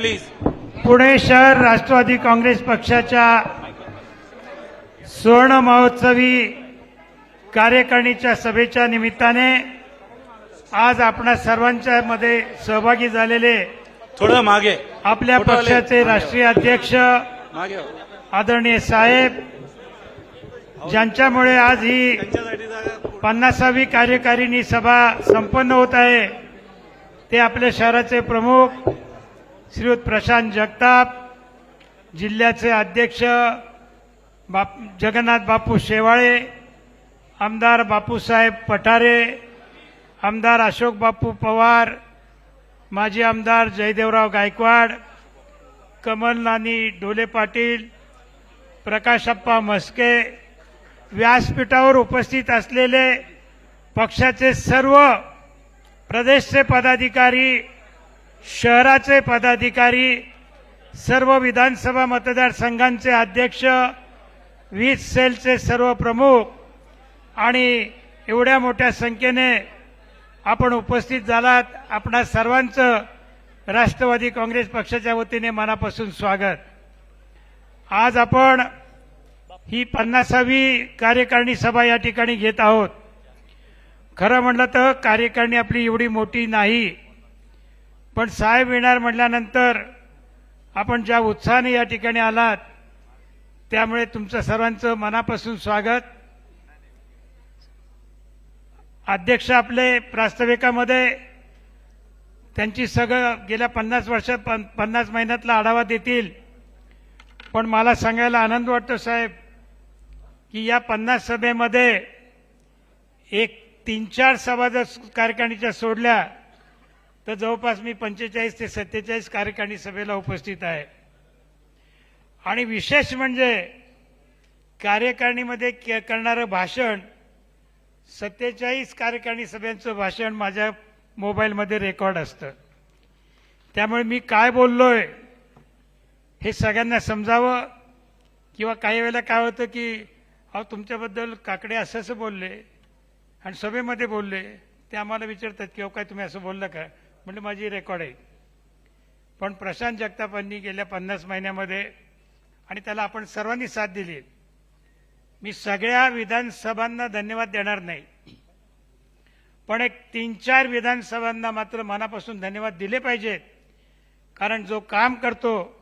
Please Pune शहर राष्ट्रवादी काँग्रेस पक्षाच्या सुवर्ण महोत्सवी कार्यकारिणीच्या सभेच्या निमित्ताने आज आपणा सर्वांच्या मध्ये सहभागी झालेले थोडं मागे. आपल्या पक्षाचे राष्ट्रीय अध्यक्ष. आदरणीय साहेब ज्यांच्यामुळे आज ही पन्नासावी कार्यकारिणी सभा संपन्न होत आहे ते आपल्या शहराचे प्रमुख श्रीयुत प्रशांत जगताप जिल्ह्याचे अध्यक्ष बाप जगन्नाथ बापू शेवाळे आमदार बापूसाहेब पठारे आमदार अशोक बापू पवार माजी आमदार जयदेवराव गायकवाड कमल नानी डोले पाटील प्रकाशप्पा मस्के व्यासपीठावर उपस्थित असलेले पक्षाचे सर्व प्रदेशचे पदाधिकारी शहराचे पदाधिकारी सर्व विधानसभा मतदारसंघांचे अध्यक्ष वीज सेलचे सर्व प्रमुख आणि एवढ्या मोठ्या संख्येने आपण उपस्थित झालात. आपणा सर्वांचं राष्ट्रवादी काँग्रेस पक्षाच्या वतीने मनापासून स्वागत. आज आपण ही पन्नासावी कार्यकारिणी सभा या ठिकाणी घेत आहोत. खरं म्हटलं तर कार्यकारिणी आपली एवढी मोठी नाही. पण साहेब येणार म्हटल्यानंतर आपण ज्या उत्साहाने या ठिकाणी आलात त्यामुळे तुमचं सर्वांचं मनापासून स्वागत. अध्यक्ष आपले प्रास्ताविकामध्ये त्यांची सगळं गेल्या पन्नास वर्षात पन- पन्नास महिन्यातला आढावा देतील. पण मला सांगायला आनंद वाटतो साहेब की या पन्नास सभेमध्ये एक तीन चार सभा जर कार्यकारिणीच्या सोडल्या तर जवळपास मी पंचेचाळीस ते सत्तेचाळीस कार्यकारिणी सभेला उपस्थित आहे. आणि विशेष म्हणजे कार्यकारिणीमध्ये के- करणारं भाषण सत्तेचाळीस कार्यकारिणी सभेचं भाषण माझ्या मोबाईलमध्ये रेकॉर्ड असतं. त्यामुळे मी काय बोललोय हे सगळ्यांना समजावं किंवा काही वेळेला काय होतं की अहो तुमच्याबद्दल काकडे असं असं बोलले आणि सभेमध्ये बोलले ते आम्हाला विचारतात की अहो काय तुम्ही असं बोललं का? म्हणजे माझी रेकॉर्ड आहे. पण प्रशांत जगतापांनी गेल्या पन्नास महिन्यामध्ये आणि त्याला आपण सर्वांनी साथ दिली. मी सगळ्या विधानसभांना धन्यवाद देणार नाही. पण एक तीन चार विधानसभांना मात्र मनापासून धन्यवाद दिले पाहिजेत. कारण जो काम करतो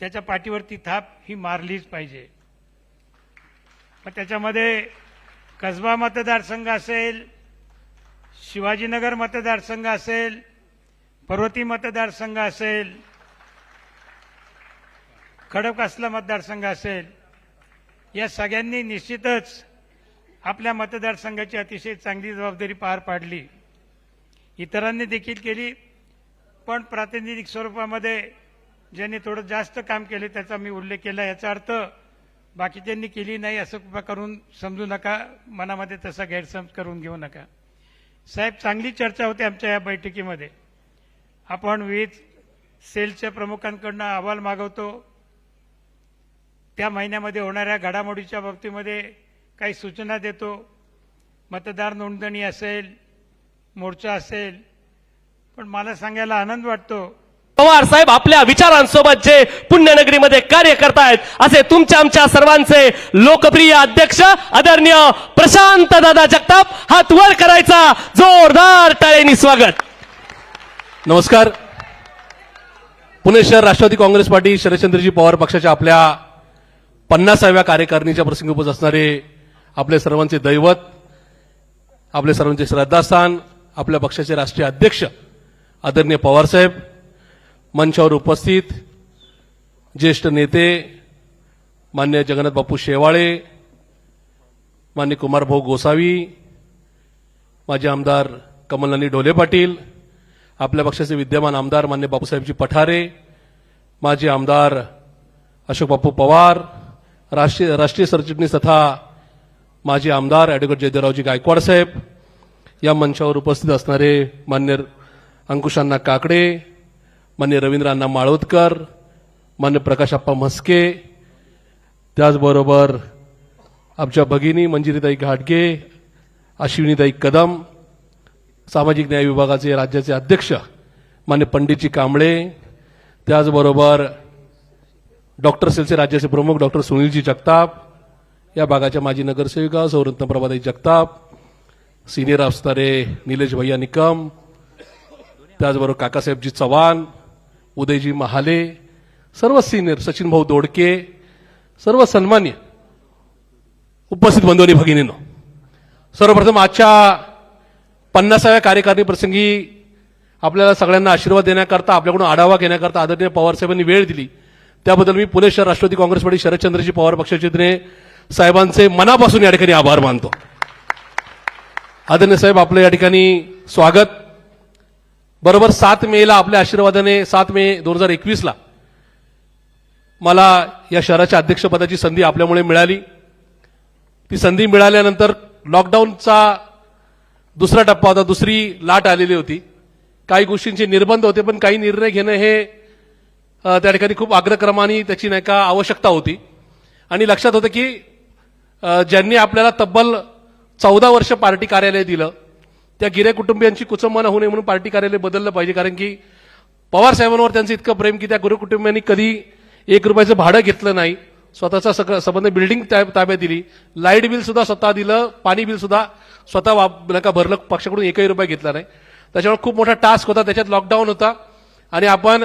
त्याच्या पाठीवरती थाप ही मारलीच पाहिजे. मग त्याच्यामध्ये कसबा मतदारसंघ असेल शिवाजीनगर मतदारसंघ असेल पर्वती मतदारसंघ असेल खडकवासला मतदारसंघ असेल या सगळ्यांनी निश्चितच आपल्या मतदारसंघाची अतिशय चांगली जबाबदारी पार पाडली. इतरांनी देखील केली पण प्रातिनिधिक स्वरूपामध्ये ज्यांनी थोडं जास्त काम केले त्याचा मी उल्लेख केला याचा अर्थ बाकीच्यांनी केली नाही असं कृपा करून समजू नका मनामध्ये तसा गैरसमज करून घेऊ नका. साहेब चांगली चर्चा होते आमच्या या बैठकीमध्ये. आपण विविध सेलच्या प्रमुखांकडनं अहवाल मागवतो. त्या महिन्यामध्ये होणाऱ्या घडामोडीच्या बाबतीमध्ये काही सूचना देतो. मतदार नोंदणी असेल मोर्चा असेल. पण मला सांगायला आनंद वाटतो पवार साहेब आपल्या विचारांसोबत जे पुण्यनगरीमध्ये कार्य करतायत असे तुमच्या आमच्या सर्वांचे लोकप्रिय अध्यक्ष आदरणीय प्रशांत दादा जगताप हात वर करायचा जोरदार टाळेनी स्वागत. नमस्कार. पुणे शहर राष्ट्रवादी काँग्रेस पार्टी शरदचंद्रजी पवार पक्षाच्या आपल्या पन्नासाव्या कार्यकारिणीच्या प्रसंगी उपस्थित असणारे आपले सर्वांचे दैवत आपले सर्वांचे श्रद्धास्थान आपल्या पक्षाचे राष्ट्रीय अध्यक्ष आदरणीय पवारसाहेब मंचावर उपस्थित ज्येष्ठ नेते मान्य जगन्नाथ बापू शेवाळे मान्य कुमारभाऊ गोसावी माजी आमदार कमलनानी ढोले पाटील आपल्या पक्षाचे विद्यमान आमदार मान्य बापूसाहेबजी पठारे माजी आमदार अशोक बापू पवार राष्ट्रीय राष्ट्रीय सरचिटणीस तथा माजी आमदार ॲडव्होकेट जयदेवरावजी गायकवाड साहेब या मंचावर उपस्थित असणारे मान्य अंकुशांना काकडे मान्य रवींद्र अण्णा माळोदकर मान्य प्रकाशप्पा म्हस्के त्याचबरोबर आमच्या भगिनी मंजिरीताई घाटगे अश्विनीताई कदम सामाजिक न्याय विभागाचे राज्याचे अध्यक्ष मान्य पंडितजी कांबळे त्याचबरोबर डॉक्टर सेलचे राज्याचे प्रमुख डॉक्टर सुनीलजी जगताप या भागाच्या माजी नगरसेविका सौरत्न प्रभाताई जगताप सिनियर अफसरे निलेश भैया निकम त्याचबरोबर काकासाहेबजी चव्हाण उदयजी महाले सर्व सिनियर सचिन भाऊ दोडके सर्व सन्मान्य उपस्थित बंधुनी भगिनीनो. सर्वप्रथम आजच्या पन्नासाव्या कार्यकारिणी प्रसंगी आपल्याला सगळ्यांना आशीर्वाद देण्याकरता आपल्याकडून आढावा घेण्याकरता आदरणीय पवार साहेबांनी वेळ दिली. त्याबद्दल मी पुणे शहर राष्ट्रवादी काँग्रेस पार्टी शरदचंद्रजी पवार पक्षाचे साहेबांचे मनापासून या ठिकाणी आभार मानतो. आदरणीय साहेब आपलं या ठिकाणी स्वागत. बरोबर सात मेला आपल्या आशीर्वादाने सात मे दोन हजार एकवीसला. मला या शहराच्या अध्यक्षपदाची संधी आपल्यामुळे मिळाली. ती संधी मिळाल्यानंतर लॉकडाऊनचा दुसरा टप्पा होता दुसरी लाट आलेली होती. काही गोष्टींचे निर्बंध होते पण काही निर्णय घेणं हे त्या ठिकाणी खूप अग्रक्रमाने त्याची नाही का आवश्यकता होती. आणि लक्षात होतं की ज्यांनी आपल्याला तब्बल चौदा वर्ष पार्टी कार्यालय दिलं त्या गिरे कुटुंबियांची कुचंबना होऊ नये म्हणून पार्टी कार्यालय बदललं पाहिजे. कारण की पवार साहेबांवर त्यांचं इतकं प्रेम की त्या गुरु कुटुंबियांनी कधी एक रुपयाचं भाडं घेतलं नाही. स्वतःचा सगळं संबंध बिल्डिंग त्या- ताब्यात दिली. लाइट बिल सुद्धा स्वतः दिलं पाणी बिल सुद्धा स्वतः वाप- नका भरलं पक्षाकडून एकही रुपया घेतला नाही. त्याच्यामुळे खूप मोठा टास्क होता त्याच्यात लॉकडाऊन होता. आणि आपण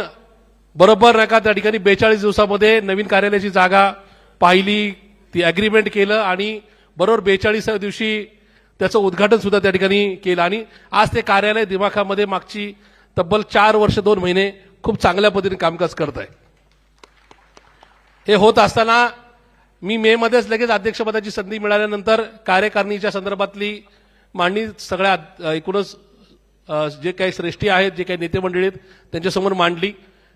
बरोबर नका त्या ठिकाणी बेचाळीस दिवसामध्ये नवीन कार्यालयाची जागा पाहिली ती अग्रीमेंट केलं आणि बरोबर बेचाळीसाव्या दिवशी त्याचं उद्घाटन सुद्धा त्या ठिकाणी केलं. आणि आज ते कार्यालय दिमाखामध्ये मागची तब्बल चार वर्ष दोन महिने खूप चांगल्या पद्धतीने कामकाज करत आहे हे होत असताना मी मे मध्येच लगेच अध्यक्षपदाची संधी मिळाल्यानंतर कार्यकारिणीच्या संदर्भातली मांडणी सगळ्या एकूणच जे काही श्रेष्ठी आहेत जे काही नेते मंडळी आहेत त्यांच्यासमोर मांडली.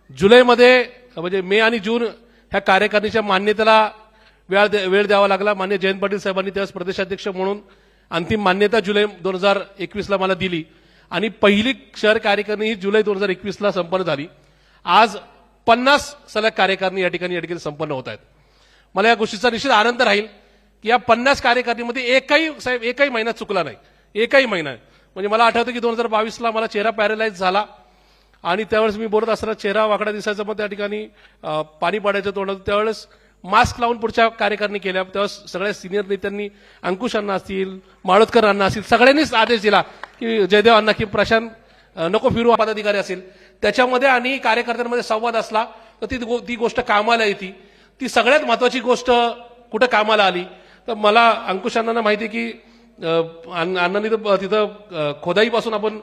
जुलैमध्ये म्हणजे मे आणि जून ह्या कार्यकारिणीच्या मान्यतेला वेळ द्या- वेळ द्यावा लागला. मान्य जयंत पाटील साहेबांनी त्यावेळेस प्रदेशाध्यक्ष म्हणून अंतिम मान्यता जुलै दोन हजार एकवीसला मला दिली. आणि पहिली शहर कार्यकारिणी ही जुलै दोन हजार एकवीसला संपन्न झाली. आज पन्नास सलग कार्यकारिणी या ठिकाणी या ठिकाणी संपन्न होत आहेत. मला या गोष्टीचा निश्चित आनंद राहील की या पन्नास कार्यकारिणीमध्ये एकही साहेब एकही महिना चुकला नाही. एकही महिना म्हणजे मला आठवतं की दोन हजार बावीसला मला चेहरा पॅरालाइज झाला. आणि त्यावेळेस मी बोलत असताना चेहरा वाकडा दिसायचा मग त्या ठिकाणी पाणी पडायचं तोंडात. त्यावेळेस मास्क लावून पुढच्या कार्यकारिणी केल्या. तेव्हा सगळ्या सिनियर नेत्यांनी अंकुश असतील माळोदकर असतील सगळ्यांनीच आदेश दिला की जयदेव अण्णा की प्रशांत नको फिरू पदाधिकारी असेल. त्याच्यामध्ये आणि कार्यकर्त्यांमध्ये संवाद असला तर ती गो- ती गोष्ट कामाला येते. ती सगळ्यात महत्वाची गोष्ट कुठं कामाला आली? तर मला अंकुश अण्णांना माहिती आहे की अण्णांनी तर तिथं खोदाईपासून आपण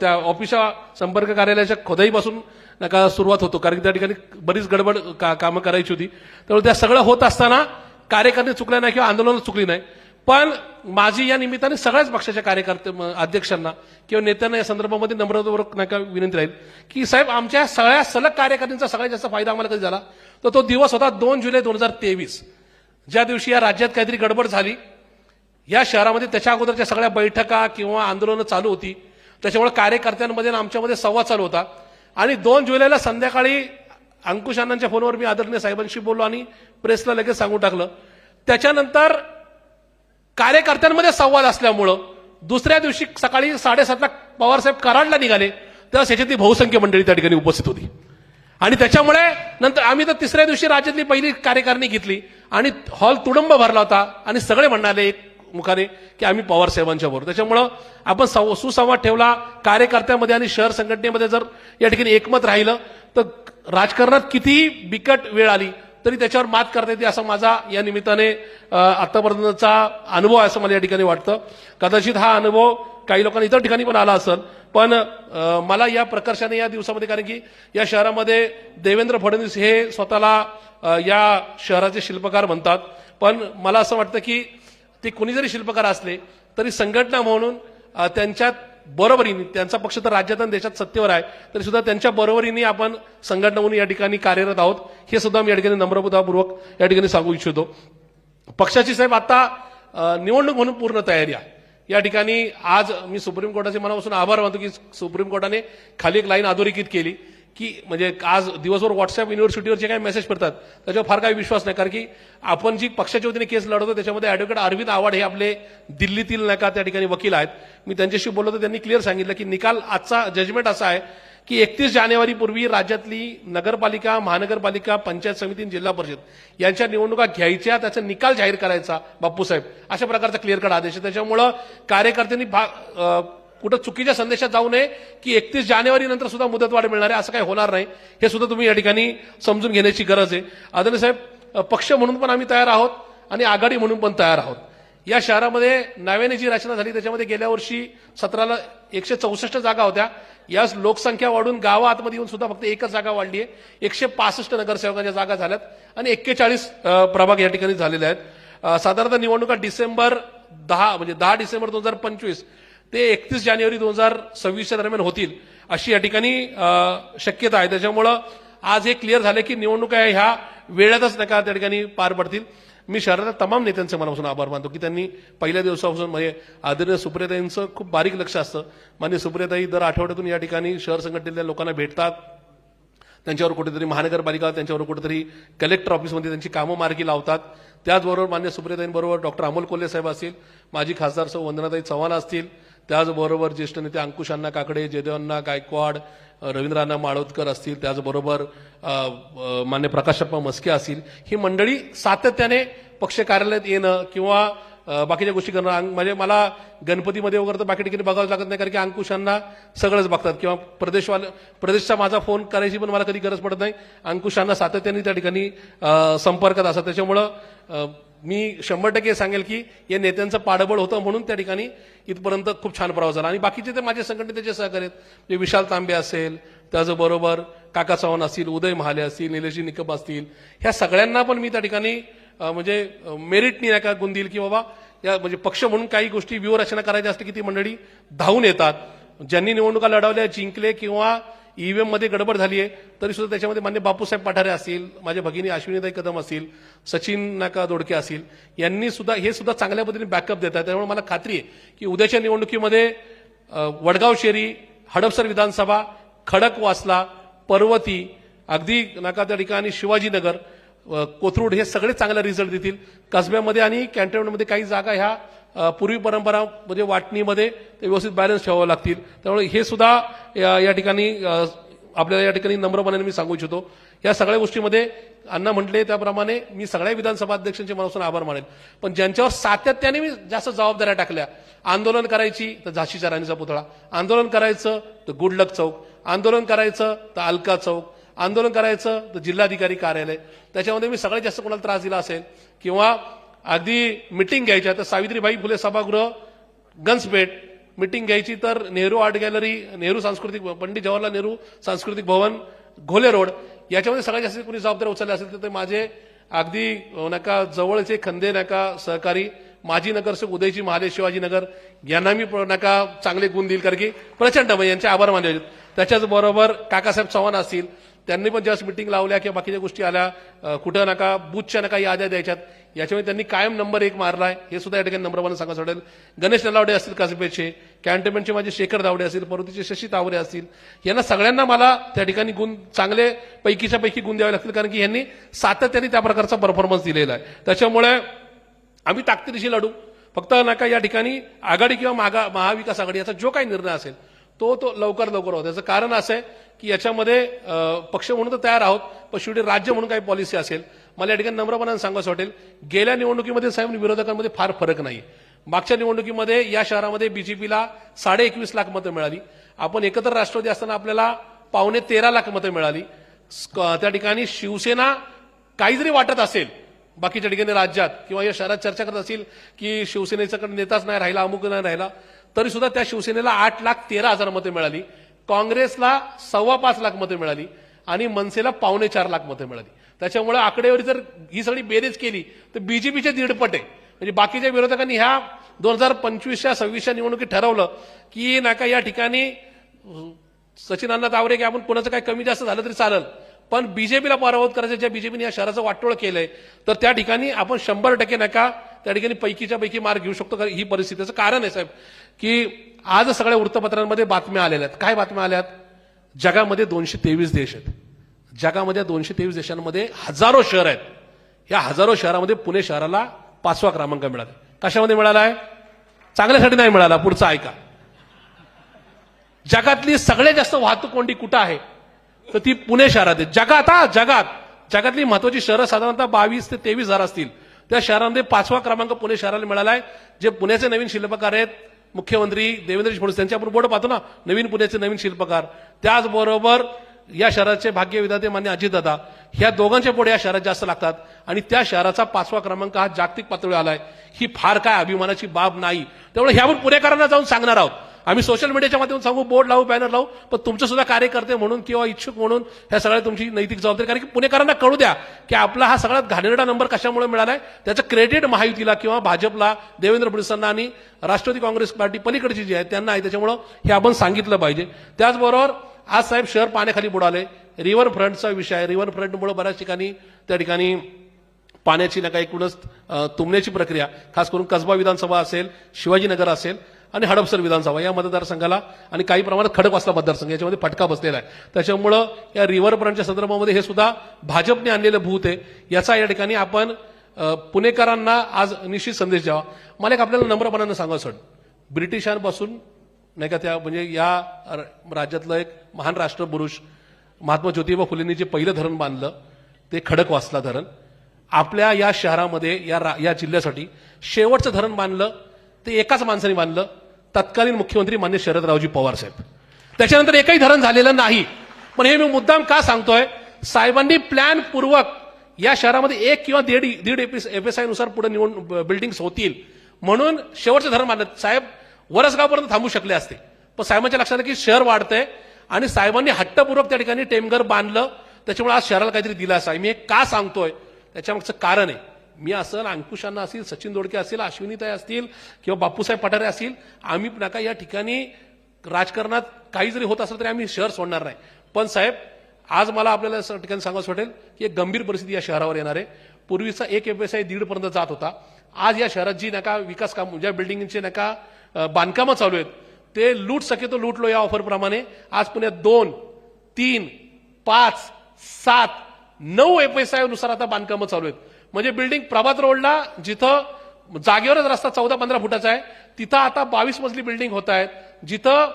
त्या ऑफिसच्या संपर्क कार्यालयाच्या खोदाईपासून नका सुरुवात होतो. कारण की त्या ठिकाणी बरीच गडबड का कामं करायची होती. त्यामुळे त्या सगळं होत असताना कार्यकर्ते चुकल्या नाही किंवा आंदोलन चुकली नाही. पण माझी या निमित्ताने सगळ्याच पक्षाच्या कार्यकर्ते अध्यक्षांना किंवा नेत्यांना या संदर्भामध्ये नम्रतापूर्वक का विनंती राहील की साहेब आमच्या सगळ्या सलग कार्यकर्त्यांचा सगळ्यात जास्त फायदा आम्हाला कधी झाला? तर तो दिवस होता दोन जुलै दोन हजार तेवीस. ज्या दिवशी या राज्यात काहीतरी गडबड झाली या शहरामध्ये त्याच्या अगोदरच्या सगळ्या बैठका किंवा आंदोलनं चालू होती. त्याच्यामुळे कार्यकर्त्यांमध्ये आमच्यामध्ये संवाद चालू होता. आणि दोन जुलैला संध्याकाळी अंकुश अण्णांच्या फोनवर मी आदरणीय साहेबांशी बोललो आणि प्रेसला लगेच सांगून टाकलं. त्याच्यानंतर कार्यकर्त्यांमध्ये संवाद असल्यामुळं दुसऱ्या दिवशी सकाळी साडेसातला पवारसाहेब कराडला निघाले. तेव्हा त्याच्यातली बहुसंख्य मंडळी त्या ठिकाणी उपस्थित होती. आणि त्याच्यामुळे नंतर आम्ही तर तिसऱ्या दिवशी राज्यातली पहिली कार्यकारिणी घेतली आणि हॉल तुडंब भरला होता आणि सगळे म्हणाले मुखाने की आम्ही पवार साहेबांच्या बरोबर. त्याच्यामुळं आपण सं- सुसंवाद ठेवला. कार्यकर्त्यामध्ये आणि शहर संघटनेमध्ये जर या ठिकाणी एकमत राहिलं तर राजकारणात किती बिकट वेळ आली तरी त्याच्यावर मात करता येते असा माझा या निमित्ताने आत्तापर्यंतचा अनुभव आहे असं मला या ठिकाणी वाटतं. कदाचित हा अनुभव काही लोकांना इतर ठिकाणी पण आला असेल पण मला या प्रकर्षाने या दिवसामध्ये कारण की या शहरामध्ये देवेंद्र फडणवीस हे स्वतःला या शहराचे शिल्पकार म्हणतात. पण मला असं वाटतं की ते कोणी जरी शिल्पकार असले तरी संघटना म्हणून त्यांच्यात बरोबरीने त्यांचा पक्ष तर राज्यात आणि देशात सत्तेवर आहे तरी सुद्धा त्यांच्या बरोबरीने आपण संघटना म्हणून या ठिकाणी कार्यरत आहोत. हे सुद्धा मी या ठिकाणी नम्रतापूर्वक या ठिकाणी सांगू इच्छितो. पक्षाची साहेब आता निवडणूक म्हणून पूर्ण तयारी आहे. या ठिकाणी आज मी सुप्रीम कोर्टाचे मनापासून आभार मानतो की सुप्रीम कोर्टाने खाली एक लाईन अधोरेखित केली. की म्हणजे आज दिवसभर व्हॉट्सअप युनिव्हर्सिटीवर जे काही मेसेज पडतात त्याच्यावर फार काही विश्वास नाही. कारण की आपण जी पक्षाच्या वतीने केस लढवतो त्याच्यामध्ये ॲडव्होकेट अरविंद आव्हाड हे आपले दिल्लीतील नाही का त्या ठिकाणी वकील आहेत. मी त्यांच्याशी बोललो तर त्यांनी क्लिअर सांगितलं की निकाल आजचा जजमेंट असा आहे की एकतीस जानेवारीपूर्वी राज्यातली नगरपालिका महानगरपालिका पंचायत समिती जिल्हा परिषद यांच्या निवडणुका घ्यायच्या त्याचा निकाल जाहीर करायचा बाप्पूसाहेब. अशा प्रकारचा क्लिअर कट आदेश आहे. त्याच्यामुळं कार्यकर्त्यांनी भा- कुठं चुकीच्या संदेशात जाऊ नये की एकतीस जानेवारी नंतर सुद्धा मुदतवाढ मिळणार आहे असं काही होणार नाही. हे सुद्धा तुम्ही या ठिकाणी समजून घेण्याची गरज आहे. आदरणीय साहेब पक्ष म्हणून पण आम्ही तयार आहोत आणि आघाडी म्हणून पण तयार आहोत. या शहरामध्ये नव्याने जी रचना झाली त्याच्यामध्ये गेल्या वर्षी सतराला एकशे चौसष्ट जागा होत्या. याच लोकसंख्या वाढून गावा आतमध्ये येऊन सुद्धा फक्त एकच जागा वाढली आहे. एकशे पासष्ट नगरसेवकांच्या जागा झाल्यात आणि एक्केचाळीस प्रभाग या ठिकाणी झालेले आहेत. साधारणतः निवडणुका डिसेंबर दहा म्हणजे दहा डिसेंबर दोन हजार पंचवीस ते एकतीस जानेवारी दोन हजार सव्वीसच्या दरम्यान होतील अशी या ठिकाणी शक्यता आहे. त्याच्यामुळं आज हे क्लिअर झालं की निवडणुका ह्या वेळातच नका त्या ठिकाणी पार पडतील. मी शहरातल्या तमाम नेत्यांचे मनापासून आभार मानतो की त्यांनी पहिल्या दिवसापासून म्हणजे आदरणीय सुप्रियताईंचं खूप बारीक लक्ष असतं. मान्य सुप्रियताई दर आठवड्यातून या ठिकाणी शहर संघटनेतल्या लोकांना भेटतात. त्यांच्यावर कुठेतरी महानगरपालिका त्यांच्यावर कुठेतरी कलेक्टर ऑफिसमध्ये त्यांची कामं मार्गी लावतात. त्याचबरोबर मान्य सुप्रियताईंबरोबर डॉक्टर अमोल कोल्हे साहेब असतील माजी खासदार सौ वंदनाताई चव्हाण असतील त्याचबरोबर ज्येष्ठ नेते अंकुशांना काकडे जयदेवांना गायकवाड रवींद्रांना माळोदकर असतील. त्याचबरोबर मान्य प्रकाशप्पा मस्के असतील. ही मंडळी सातत्याने पक्ष कार्यालयात येणं किंवा बाकीच्या गोष्टी करणं अंग- म्हणजे मला गणपतीमध्ये वगैरे तर बाकी ठिकाणी बघावं लागत नाही कारण की अंकुशांना सगळंच बघतात. किंवा प्रदेशवाल प्रदेशचा माझा फोन करायची पण मला कधी गरज पडत नाही. अंकुशांना सातत्याने त्या ठिकाणी संपर्कात असतात. त्याच्यामुळं मी शंभर टक्के सांगेल की या नेत्यांचं पाडबळ होतं म्हणून त्या ठिकाणी इथपर्यंत खूप छान प्रवास झाला. आणि बाकीचे ते माझे संघटनेचे सहकारी आहेत म्हणजे विशाल तांबे असेल त्याचबरोबर काका चव्हाण असतील उदय महाले असतील निलेशी निकप असतील ह्या सगळ्यांना पण मी त्या ठिकाणी म्हणजे मेरिटनी नाही का गुण देईल की बाबा या म्हणजे पक्ष म्हणून काही गोष्टी व्यूहरचना करायच्या असते की ती मंडळी धावून येतात. ज्यांनी निवडणुका लढवल्या जिंकले किंवा ईव्हीएममध्ये गडबड झाली आहे तरी सुद्धा त्याच्यामध्ये मान्य बापूसाहेब पठारे असतील माझ्या भगिनी अश्विनीताई कदम असतील सचिन नाका दोडके असतील यांनी सुद्धा हे सुद्धा चांगल्या पद्धतीने बॅकअप देतात त्यामुळे मला खात्री आहे की उद्याच्या निवडणुकीमध्ये वडगाव शेरी हडपसर विधानसभा खडकवासला पर्वती अगदी नका त्या ठिकाणी शिवाजीनगर कोथरूड हे सगळे चांगले रिझल्ट देतील. कसब्यामध्ये आणि कॅन्टोनमेंटमध्ये काही जागा ह्या पूर्वी परंपरा म्हणजे वाटणीमध्ये ते व्यवस्थित बॅलन्स ठेवावं लागतील. त्यामुळे हे सुद्धा या या ठिकाणी आपल्याला या ठिकाणी नम्रपणाने मी सांगू इच्छितो. या सगळ्या गोष्टीमध्ये अण्णा म्हटले त्याप्रमाणे मी सगळ्या विधानसभा अध्यक्षांचे मनापासून आभार मानेल पण ज्यांच्यावर सातत्याने मी जास्त जबाबदाऱ्या टाकल्या आंदोलन करायची तर झाशीच्या राणीचा पुतळा आंदोलन करायचं तर गुडलक चौक आंदोलन करायचं तर अलका चौक आंदोलन करायचं तर जिल्हाधिकारी कार्यालय. त्याच्यामध्ये मी सगळ्यात जास्त कोणाला त्रास दिला असेल किंवा अगदी मिटिंग घ्यायच्या तर सावित्रीबाई फुले सभागृह गन्सपेठ मिटिंग घ्यायची तर नेहरू आर्ट गॅलरी नेहरू सांस्कृतिक पंडित जवाहरलाल नेहरू सांस्कृतिक भवन घोले रोड याच्यामध्ये सगळ्यात जास्त कोणी जबाबदारी उचलली असेल तर ते माझे अगदी नका जवळचे खंदे नका सहकारी माजी नगरसेवक उदयजी महाले शिवाजीनगर यांना मी प- नका चांगले गुण देईल कारण की प्रचंड म्हणजे यांचे आभार मानले पाहिजेत. त्याच्याच बरोबर काकासाहेब चव्हाण असतील त्यांनी पण ज्यावेळेस मिटिंग लावल्या किंवा बाकीच्या गोष्टी आल्या कुठं नका बूथच्या नका याद्या द्यायच्यात. याच्यामुळे त्यांनी कायम नंबर एक मारलाय. हे सुद्धा या ठिकाणी नंबर वन सांगायचं वाटेल. गणेश नलावडे असतील कसबेचे कॅन्टोनमेंटचे माझे शेखर दावडे असतील पर्वतीचे शशी तावरे असतील यांना सगळ्यांना मला त्या ठिकाणी गुण चांगले पैकीच्या पैकी गुण द्यावे लागतील कारण की यांनी सातत्याने त्या प्रकारचा परफॉर्मन्स दिलेला आहे. त्याच्यामुळे आम्ही ताकदीशी लढू. फक्त नका या ठिकाणी आघाडी किंवा मागा महाविकास आघाडी याचा जो काही निर्णय असेल तो तो लवकर लवकर होता. याचं कारण असं आहे की याच्यामध्ये पक्ष म्हणून तर तयार आहोत पण शेवटी राज्य म्हणून काही पॉलिसी असेल. मला या ठिकाणी नम्रपणाने सांगायचं वाटेल गेल्या निवडणुकीमध्ये साहेब विरोधकांमध्ये फार फरक नाही. मागच्या निवडणुकीमध्ये या शहरामध्ये बीजेपीला साडे एकवीस लाख मतं मिळाली. आपण एकत्र राष्ट्रवादी असताना आपल्याला पावणे तेरा लाख मतं मिळाली. त्या ठिकाणी शिवसेना काही जरी वाटत असेल बाकीच्या ठिकाणी राज्यात किंवा या शहरात चर्चा करत असतील की शिवसेनेच्याकडे नेताच नाही राहिला अमुक नाही राहिला तरी सुद्धा त्या शिवसेनेला आठ लाख तेरा हजार मतं मिळाली. काँग्रेसला सव्वा पाच लाख मतं मिळाली आणि मनसेला पावणे चार लाख मतं मिळाली. त्याच्यामुळे आकडेवारी जर ही सगळी बेरीज केली तर बीजेपीचे दीडपट आहे. म्हणजे बाकीच्या विरोधकांनी ह्या दोन हजार पंचवीसच्या सव्वीसच्या निवडणुकीत ठरवलं की नाका या ठिकाणी सचिनांना तावरे की आपण कोणाचं काही कमी जास्त झालं तरी चालेल. पण बीजेपीला पराभूत करायचं ज्या बीजेपीने या शहराचं वाटोळ केलंय तर त्या ठिकाणी आपण शंभर टक्के नका त्या ठिकाणी पैकीच्या पैकी मार्ग घेऊ शकतो ही परिस्थितीचं कारण आहे साहेब. की आज सगळ्या वृत्तपत्रांमध्ये बातम्या आलेल्या आहेत. काय बातम्या आल्यात? जगामध्ये दोनशे तेवीस देश आहेत. जगामध्ये दोनशे तेवीस देशांमध्ये हजारो शहर आहेत. या हजारो शहरामध्ये पुणे शहराला पाचवा क्रमांक मिळाला. कशामध्ये मिळाला आहे चांगल्यासाठी नाही मिळाला पुढचा ऐका. जगातली सगळ्यात जास्त वाहतूक कोंडी कुठं आहे? तर ती पुणे शहरात आहे. जगात हा जगात. जगातली महत्वाची शहरं साधारणतः बावीस ते तेवीस हजार असतील. त्या शहरामध्ये पाचवा क्रमांक पुणे शहराला मिळाला आहे जे पुण्याचे नवीन शिल्पकार आहेत. मुख्यमंत्री देवेंद्र फडणवीस त्यांच्या आपण बोर्ड पाहतो ना नवीन पुण्याचे नवीन शिल्पकार. त्याचबरोबर या शहराचे भाग्य विधाते मान्य अजितदादा. ह्या दोघांच्या पुढे या शहरात जास्त लागतात आणि त्या शहराचा पाचवा क्रमांक हा जागतिक पातळीवर आलाय. ही फार काय अभिमानाची बाब नाही. त्यामुळे ह्यावर पुणेकरांना जाऊन सांगणार आहोत. आम्ही सोशल मीडियाच्या माध्यमातून सांगू बोर्ड लावू बॅनर लावू पण तुमचं सुद्धा कार्यकर्ते म्हणून किंवा इच्छुक म्हणून ह्या सगळ्या तुमची नैतिक जबाबदारी. कारण की पुणेकरांना कळू द्या की आपला हा सगळ्यात घाणेरडा नंबर कशामुळे मिळालाय? त्याचं क्रेडिट महायुतीला किंवा भाजपला देवेंद्र फडणवीसांना आणि राष्ट्रवादी काँग्रेस पार्टी पलीकडची जी आहे त्यांना आहे. त्याच्यामुळं हे आपण सांगितलं पाहिजे. त्याचबरोबर आज साहेब शहर पाण्याखाली बुडाले. रिव्हर फ्रंटचा विषय आहे. रिव्हर फ्रंटमुळे बऱ्याच ठिकाणी त्या ठिकाणी पाण्याची नका एकूणच तुंबण्याची प्रक्रिया खास करून कसबा विधानसभा असेल शिवाजीनगर असेल आणि हडपसर विधानसभा या मतदारसंघाला आणि काही प्रमाणात खडकवासला मतदारसंघ याच्यामध्ये फटका बसलेला आहे. त्याच्यामुळं या रिव्हर फ्रंटच्या संदर्भामध्ये हे सुद्धा भाजपने आणलेलं भूत आहे. याचा या ठिकाणी आपण पुणेकरांना आज निश्चित संदेश द्यावा. मला एक आपल्याला नम्रपणानं सांगा सर ब्रिटिशांपासून नाही का त्या म्हणजे या राज्यातलं एक महान राष्ट्रपुरुष महात्मा ज्योतिबा फुलेंनी जे पहिलं धरण बांधलं ते खडकवासला धरण. आपल्या या शहरामध्ये या रा- या जिल्ह्यासाठी शेवटचं धरण बांधलं ते एकाच माणसाने बांधलं तत्कालीन मुख्यमंत्री मान्य शरदरावजी पवार साहेब. त्याच्यानंतर एकही धरण झालेलं नाही. पण हे मी मुद्दाम का सांगतोय? साहेबांनी प्लॅन पूर्वक या शहरामध्ये एक किंवा दीड दीड एफ एसनुसार पुढे निवड बिल्डिंग्स होतील. म्हणून शेवटचं धरण मानत साहेब वरसगावपर्यंत थांबू शकले असते. पण साहेबांच्या लक्षात की शहर वाढतंय आणि साहेबांनी हट्टपूर्वक त्या ठिकाणी टेमघर बांधलं. त्याच्यामुळे आज शहराला काहीतरी दिलासा मी हे का सांगतोय? त्याच्यामागचं कारण आहे. मी असेल अंकुशांना असेल सचिन दोडके असतील अश्विनीताई असतील किंवा बापूसाहेब पठारे असतील आम्ही नका या ठिकाणी राजकारणात काही जरी होत असेल तरी आम्ही शहर सोडणार नाही. पण साहेब आज मला आपल्याला ठिकाणी सांगावं वाटेल की एक गंभीर परिस्थिती या शहरावर येणार आहे. पूर्वीचा एक एफ एस आय दीडपर्यंत जात होता. आज या शहरात जी नका विकास काम ज्या बिल्डिंगचे नका बांधकामं चालू आहेत ते लूट शक्यतो लूटलो या ऑफरप्रमाणे. आज पुण्यात दोन तीन पाच सात नऊ एफ एस आयनुसार आता बांधकामं चालू आहेत. म्हणजे बिल्डिंग प्रभात रोडला जिथं जागेवरच रस्ता चौदा पंधरा फुटाचा आहे तिथं आता बावीस मजली बिल्डिंग होत आहेत. जिथं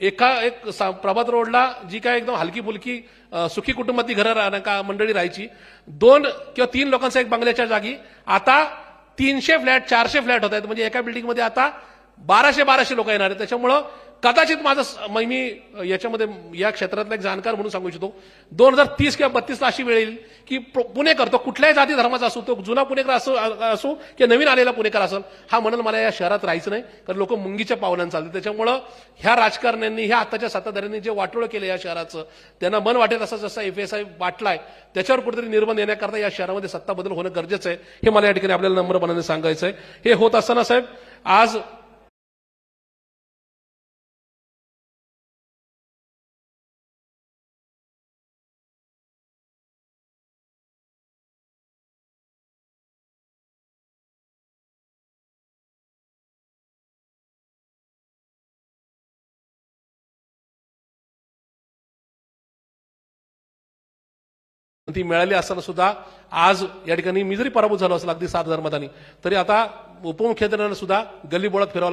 एका एक प्रभात रोडला जी काय एकदम हलकी फुलकी सुखी कुटुंबातली घरं राहणार का मंडळी राहायची दोन किंवा तीन लोकांचा एक बंगल्याच्या जागी आता तीनशे फ्लॅट चारशे फ्लॅट होत आहेत. म्हणजे एका बिल्डिंगमध्ये आता बाराशे बाराशे लोक येणार आहेत. त्याच्यामुळं कदाचित माझं मी याच्यामध्ये या क्षेत्रातला एक जाणकार म्हणून सांगू इच्छितो. दोन हजार तीस किंवा बत्तीसला अशी वेळ येईल की पुणेकर तो कुठल्याही जाती धर्माचा असो तो जुना पुणेकर असो असो किंवा नवीन आलेला पुणेकर असेल हा म्हणून मला या शहरात राहायचं नाही. कारण लोक मुंगीच्या पावलांना चालते त्याच्यामुळं ह्या राजकारण्यांनी ह्या आताच्या सत्ताधाऱ्यांनी जे वाटोळं केलं या शहराचं त्यांना मन वाटेल असं जसा एफ एस आय वाटलाय त्याच्यावर कुठेतरी निर्बंध येण्याकरता या शहरामध्ये सत्ता बदल होणं गरजेचं आहे. हे मला या ठिकाणी आपल्याला नम्रपणाने सांगायचं आहे हे होत असताना साहेब आज ती मिळाली असताना सुद्धा आज या ठिकाणी मी जरी पराभूत झालो असेल अगदी सात हजार मतांनी तरी आता उपमुख्यमंत्र्यांना सुद्धा गल्लीबोळात फिरावं